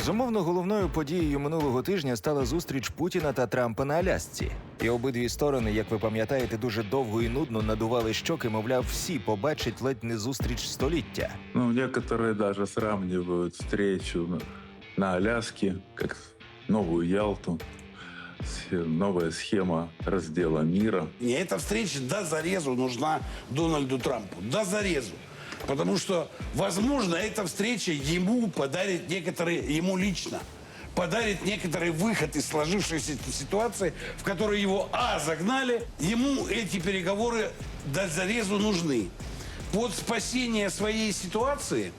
Безумовно, головною подією минулого тижня стала зустріч Путіна та Трампа на Алясці. І обидві сторони, як ви пам'ятаєте, дуже довго і нудно надували щоки, мовляв, всі побачать ледь не зустріч століття. Ну, некоторые даже сравнивают встречу на- Аляске как новую Ялту, с- новая схема раздела мира. И эта встреча до зарезу нужна Дональду Трампу. До зарезу. Потому что, возможно, эта встреча ему подарит некоторые, ему лично, подарит некоторый выход из сложившейся ситуации, в которой его, а, загнали, ему эти переговоры до зарезу нужны. Под спасение своей ситуации,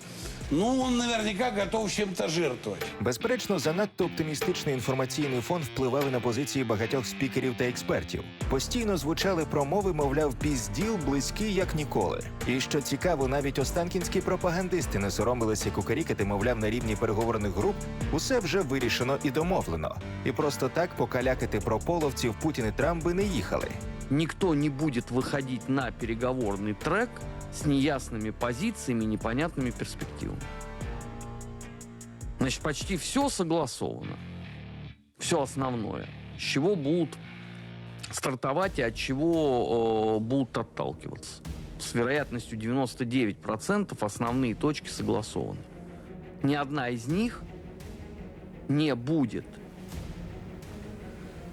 ну, он наверняка готов чем-то жертвовать. Безперечно, занадто оптимістичний інформаційний фон впливали на позиції багатьох спікерів та експертів. Постійно звучали промови, мовляв, пізділ близький як ніколи. І що цікаво, навіть останкінські пропагандисти не соромилися кукарікати, мовляв, на рівні переговорних груп усе вже вирішено і домовлено. І просто так покалякати про половців Путін і Трамп би не їхали. никто не будет выходить на переговорный трек с неясными позициями, непонятными перспективами. Значит, почти все согласовано. Все основное. С чего будут стартовать и от чего э, будут отталкиваться. С вероятностью 99% основные точки согласованы. Ни одна из них не будет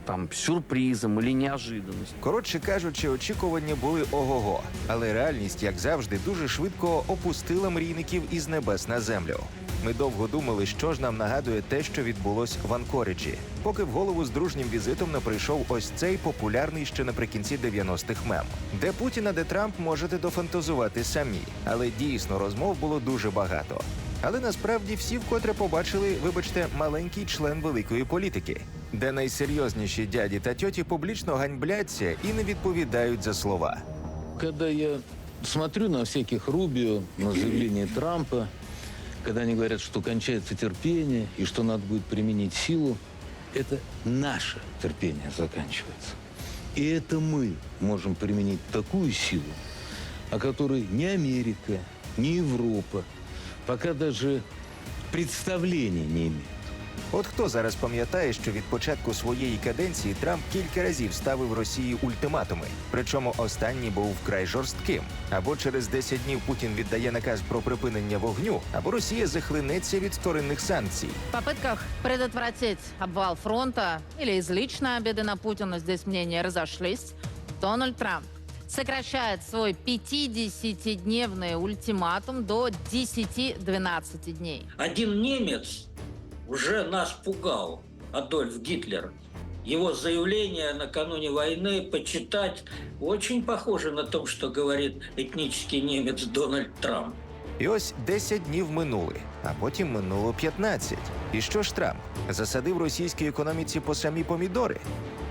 там сюрпризом или неожиданностью. Коротше кажучи, очікування були ого-го, але реальність, як завжди, дуже швидко опустила мрійників із небес на землю. Ми довго думали, що ж нам нагадує те, що відбулось в Анкориджі, поки в голову з дружнім візитом не прийшов ось цей популярний ще наприкінці 90-х мем. Де Путіна, де Трамп можете дофантазувати самі, але дійсно розмов було дуже багато. Але насправді всі вкотре побачили, вибачте, маленький член великої політики, де найсерйозніші дяді та тьоті публічно ганьбляться і не відповідають за слова. Когда я смотрю на всяких Рубио, на заявление Трампа, когда они говорят, что кончается терпение и что надо будет применить силу, это наше терпение заканчивается. И это мы можем применить такую силу, о которой ни Америка, ни Европа пока даже представления не имеют. От хто зараз пам'ятає, що від початку своєї каденції Трамп кілька разів ставив Росії ультиматуми, причому останній був вкрай жорстким. Або через 10 днів Путін віддає наказ про припинення вогню, або Росія захлинеться від вторинних санкцій. В попытках предотвратить обвал фронта или из личной обиды на Путина, здесь мнения разошлись, Дональд Трамп сокращает свой 50-дневный ультиматум до 10-12 дней. Один немец уже нас пугал, Адольф Гитлер. Его заявление накануне войны почитать очень похоже на то, что говорит этнический немец Дональд Трамп. І ось 10 днів минули, а потім минуло 15. І що ж Трамп засадив російській економіці по самі помідори?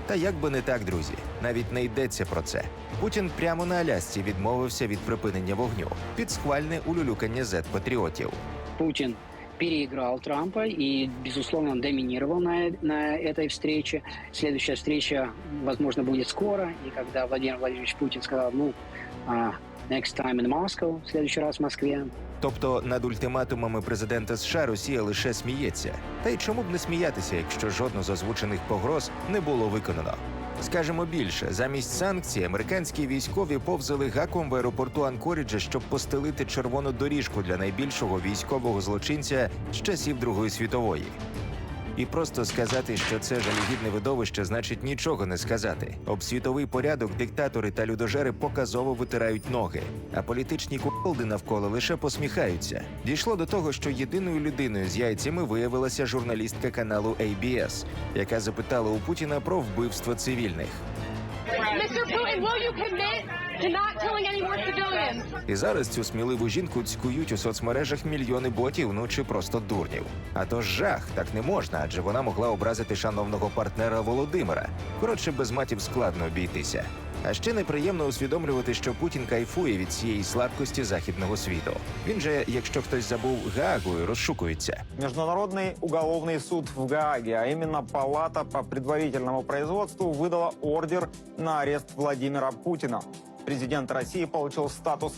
Та як би не так, друзі, навіть не йдеться про це. Путін прямо на Алясці відмовився від припинення вогню під схвальне улюлюкання зет-патріотів. Путин переиграл Трампа и, безусловно, он доминировал на, на этой встрече. Следующая встреча, возможно, будет скоро. И когда Владимир Владимирович Путин сказал, ну, next time in Moscow, в следующий раз в Москве, Тобто над ультиматумами президента США Росія лише сміється. Та й чому б не сміятися, якщо жодну з озвучених погроз не було виконано? Скажемо більше, замість санкцій американські військові повзали гаком в аеропорту Анкоріджа, щоб постелити червону доріжку для найбільшого військового злочинця з часів Другої світової. І просто сказати, що це жалюгідне видовище, значить нічого не сказати. Об світовий порядок диктатори та людожери показово витирають ноги, а політичні куколди навколо лише посміхаються. Дійшло до того, що єдиною людиною з яйцями виявилася журналістка каналу ABS, яка запитала у Путіна про вбивство цивільних. Mr. Putin, will you commit to not killing any more civilians? І зараз цю сміливу жінку цькують у соцмережах мільйони ботів, ну чи просто дурнів. А то ж жах, так не можна, адже вона могла образити шановного партнера Володимира. Коротше, без матів складно обійтися. А ще неприємно усвідомлювати, що Путін кайфує від цієї слабкості західного світу. Він же, якщо хтось забув Гаагою, розшукується. Международный уголовный суд в Гааге, а именно Палата по предварительному производству, выдала ордер на арест Владимира Путина. президент России получил статус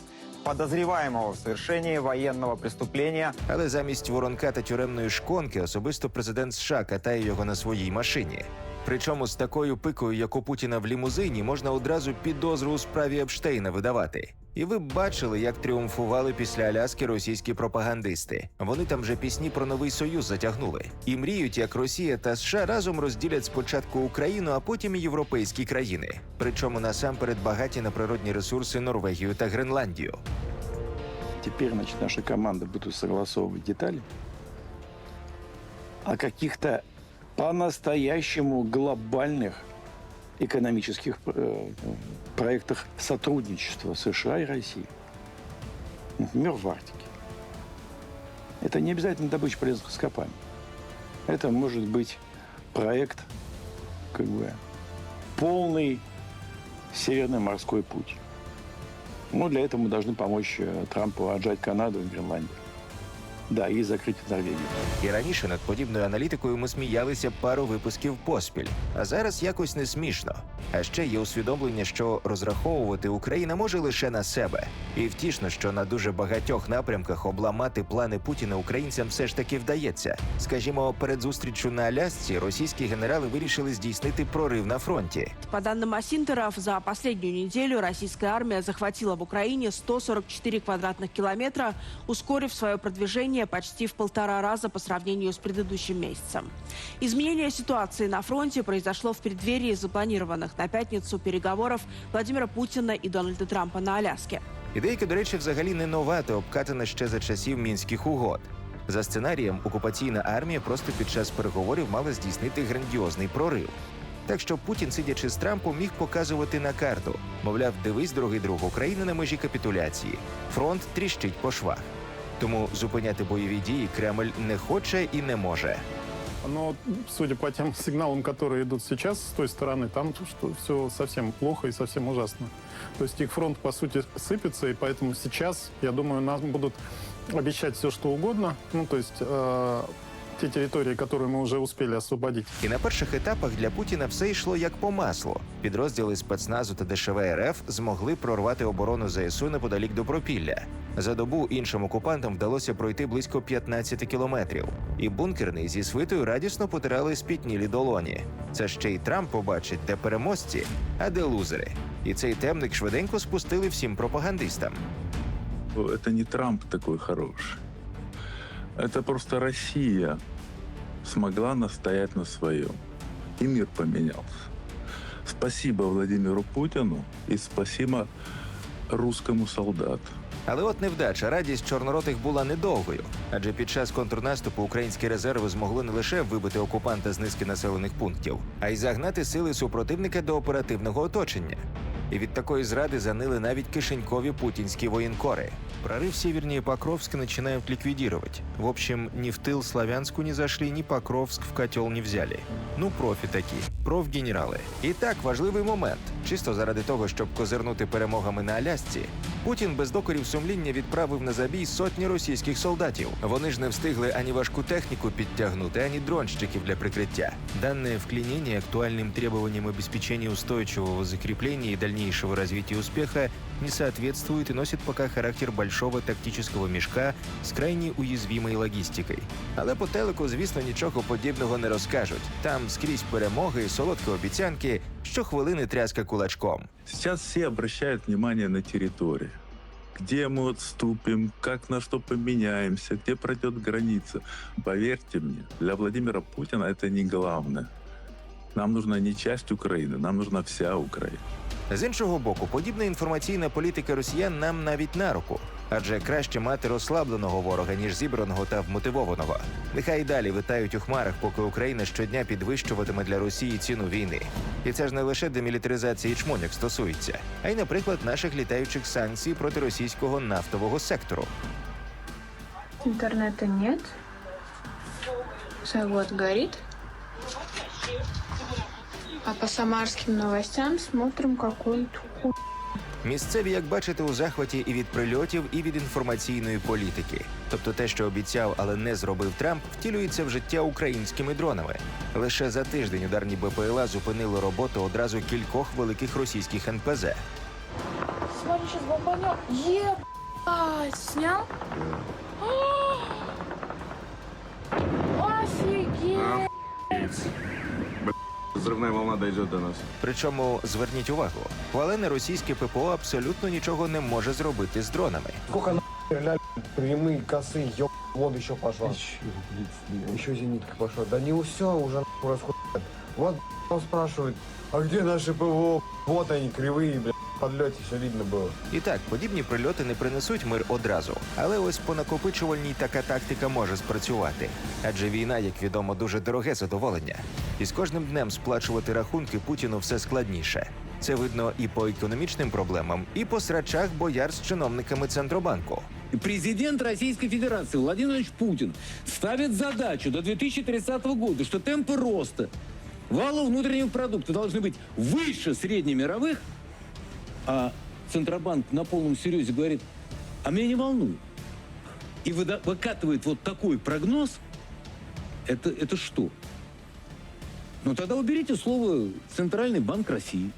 подозреваемого в совершении военного преступления Але замість воронка та тюремної шконки особисто президент США катає його на своїй машині. Причому з такою пикою, як у Путіна в лімузині, можна одразу підозру у справі Епштейна видавати. І ви б бачили, як тріумфували після Аляски російські пропагандисти. Вони там же пісні про новий союз затягнули і мріють, як Росія та США разом розділять спочатку Україну, а потім і європейські країни. Причому насамперед багаті на природні ресурси Норвегію та Гренландію. Теперь, значит, наша команда будет согласовывать детали о каких-то по-настоящему глобальных экономических э, проектах сотрудничества США и России. Например, в Арктике. Это не обязательно добыча полезных ископаемых. Это может быть проект, как бы, полный Северный морской путь. Ну, для этого мы должны помочь э, Трампу отжать Канаду и Гренландию. Да, и закрыть Норвегию. І раніше над подібною аналітикою ми сміялися пару випусків поспіль, а зараз якось не смішно. А ще є усвідомлення, що розраховувати Україна може лише на себе. І втішно, що на дуже багатьох напрямках обламати плани Путіна українцям все ж таки вдається. Скажімо, перед зустрічю на Алясці російські генерали вирішили здійснити прорив на фронті. По данным Асинтеров, за последнюю неделю российская армия захватила в Украине 144 квадратных километра, ускорив свое продвижение почти в полтора раза по сравнению с предыдущим месяцем. Изменение ситуации на фронте произошло в преддверии запланированных на пятницу переговоров Владимира Путина и Дональда Трампа на Аляске. Ідейка, до речі, взагалі не нова та обкатана ще за часів мінських угод. За сценарієм, окупаційна армія просто під час переговорів мала здійснити грандіозний прорив. Так що Путін, сидячи з Трампом, міг показувати на карту. Мовляв, дивись, дорогий друг, Україна на межі капітуляції. Фронт тріщить по швах. Тому зупиняти бойові дії Кремль не хоче і не може. Но, судя по тем сигналам, которые идут сейчас с той стороны, там что все совсем плохо и совсем ужасно. То есть их фронт, по сути, сыпется, и поэтому сейчас, я думаю, нам будут обещать все, что угодно. Ну, то есть э, те территории, которые мы уже успели освободить. І на перших етапах для Путіна все йшло як по маслу. Підрозділи спецназу та ДШВ РФ змогли прорвати оборону ЗСУ неподалік Добропілля. За добу іншим окупантам вдалося пройти близько 15 кілометрів. І бункерний зі свитою радісно потирали спітнілі долоні. Це ще й Трамп побачить, де переможці, а де лузери. І цей темник швиденько спустили всім пропагандистам. Это не Трамп такой хороший. Это просто Россия смогла настоять на своем. И мир поменялся. Спасибо Владимиру Путину и спасибо русскому солдату. Але от невдача, радість чорноротих була недовгою, адже під час контрнаступу українські резерви змогли не лише вибити окупанта з низки населених пунктів, а й загнати сили супротивника до оперативного оточення. І від такої зради занили навіть кишенькові путінські воєнкори. Прорыв севернее Покровска начинают ликвидировать. В общем, ни в тыл Славянску не зашли, ни Покровск в котел не взяли. Ну, профі такі, профгенерали. І так, важливий момент. Чисто заради того, щоб козирнути перемогами на Алясці, Путін без докорів сумління відправив на забій сотні російських солдатів. Вони ж не встигли ані важку техніку підтягнути, ані дронщиків для прикриття. Данное вклинение актуальным требованиям обеспечения устойчивого закрепления и дальнейшего развития успеха не соответствует и носит пока характер большого тактического мішка з крайне уязвимою логістикою. Але по телеку, звісно, нічого подібного не розкажуть. Там скрізь перемоги, солодкі обіцянки, щохвилини тряска кулачком. Сейчас все обращают внимание на территорию. Где мы отступим, как на что поменяемся, где пройдет граница. Поверьте мне, для Владимира Путина это не главное. Нам нужна не часть Украины, нам нужна вся Украина. З іншого боку, подібна інформаційна політика росіян нам навіть на руку. Адже краще мати розслабленого ворога, ніж зібраного та вмотивованого. Нехай далі витають у хмарах, поки Україна щодня підвищуватиме для Росії ціну війни. І це ж не лише демілітаризації чмоняк стосується, а й, наприклад, наших літаючих санкцій проти російського нафтового сектору. Интернета нет. Завод горит. А по самарским новостям смотрим какую-то ху... Місцеві, як бачите, у захваті і від прильотів, і від інформаційної політики. Тобто те, що обіцяв, але не зробив Трамп, втілюється в життя українськими дронами. Лише за тиждень ударні БПЛА зупинили роботу одразу кількох великих російських НПЗ. сейчас бомбанет. Ебать, снял? Офигеть! Взрывная волна дойдет до нас. Причому зверніть увагу, хвалене російське ППО абсолютно нічого не може зробити з дронами. Сколько на стреляли прямые, косые, ёб, вон еще пошла. Еще зенитка пошла. Да не все уже нахуй расходят. Вот он спрашивает, а где наши ПВО? Вот они, кривые, бля, в подлете все видно было. І так, подібні прильоти не принесуть мир одразу. Але ось по накопичувальній така тактика може спрацювати. Адже війна, як відомо, дуже дороге задоволення. І з кожним днем сплачувати рахунки Путіну все складніше. Це видно і по економічним проблемам, і по срачах бояр з чиновниками центробанку. Президент Российской Федерации Владимир Владимирович Путин ставит задачу до 2030 года, что темпы роста валового внутреннего продукта должны быть выше среднемировых, а Центробанк на полном серьезе говорит, а меня не волнует. И выда- выкатывает вот такой прогноз, это, это что? Ну тогда уберите слово «Центральный банк России».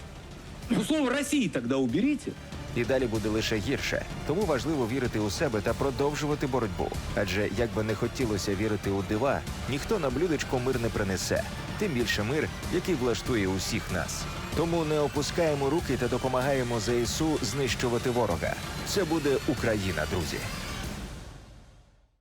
Ну слово «России» тогда уберите. І далі буде лише гірше. Тому важливо вірити у себе та продовжувати боротьбу. Адже як би не хотілося вірити у дива, ніхто на блюдечко мир не принесе. Тим більше мир, який влаштує усіх нас. Тому не опускаємо руки та допомагаємо ЗСУ знищувати ворога. Це буде Україна, друзі.